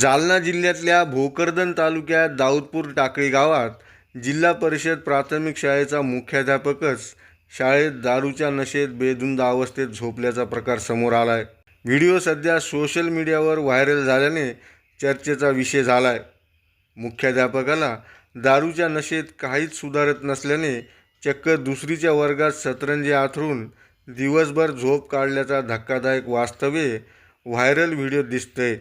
जालना जिल्ह्यातल्या भोकरदन तालुक्यात दाऊदपूर टाकळी गावात जिल्हा परिषद प्राथमिक शाळेचा मुख्याध्यापकच शाळेत दारूच्या नशेत बेधुंद अवस्थेत झोपल्याचा प्रकार समोर आला आहे व्हिडिओ सध्या सोशल मीडियावर व्हायरल झाल्याने चर्चेचा विषय झाला आहे मुख्याध्यापकाला दारूच्या नशेत काहीच सुधारत नसल्याने चक्क दुसरीच्या वर्गात सतरंजी आथरून दिवसभर झोप काढल्याचा धक्कादायक वास्तव्य व्हायरल व्हिडिओ दिसतंय.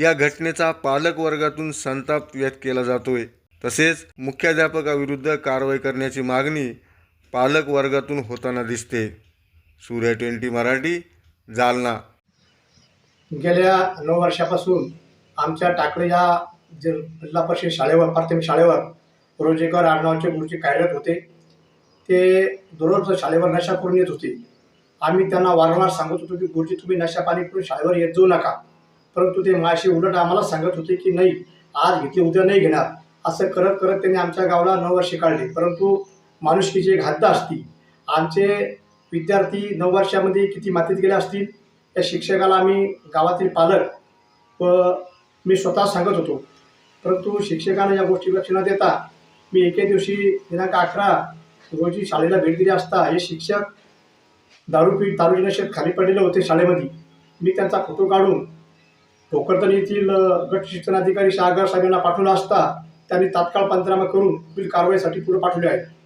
या घटनेचा पालक वर्गातून संताप व्यक्त केला जातोय. तसेच मुख्याध्यापकाविरुद्ध कारवाई करण्याची मागणी पालक वर्गातून होताना दिसते. सूर्य ट्वेंटी मराठी जालना. गेल्या नऊ वर्षापासून आमच्या टाकळे या जिल्हा परिषद शाळेवर प्राथमिक शाळेवर रोजेकर आडनावचे गुरुजी कार्यरत होते. ते दररोज शाळेवर नशा करून येत होते. आम्ही त्यांना वारंवार सांगत होतो की गुरुजी तुम्ही नशा पाणी करून शाळेवर येत जाऊ नका. परंतु ते माझ्याशी उलट आम्हाला सांगत होते की नाही आज घेतले उद्या नाही घेणार. असं करत करत त्यांनी आमच्या गावाला नऊ वर्षे काढले. परंतु माणुसकीची एक हद्द असती. आमचे विद्यार्थी नऊ वर्षामध्ये किती मातीत गेले असतील त्या शिक्षकाला आम्ही गावातील पालक व मी स्वतः सांगत होतो. परंतु शिक्षकांना या गोष्टी लक्ष न देता मी एके दिवशी दिनांक अकरा रोजी शाळेला भेट दिली असता हे शिक्षक दारू पी दारूच्या खाली पडलेले होते शाळेमध्ये. मी त्यांचा फोटो काढून भोकरदन येथील गट शिक्षणाधिकारी शाहगर साहेबांना पाठवला असता त्यांनी तात्काळ पंचनामा करून पुढील कारवाईसाठी पुढे पाठवले आहे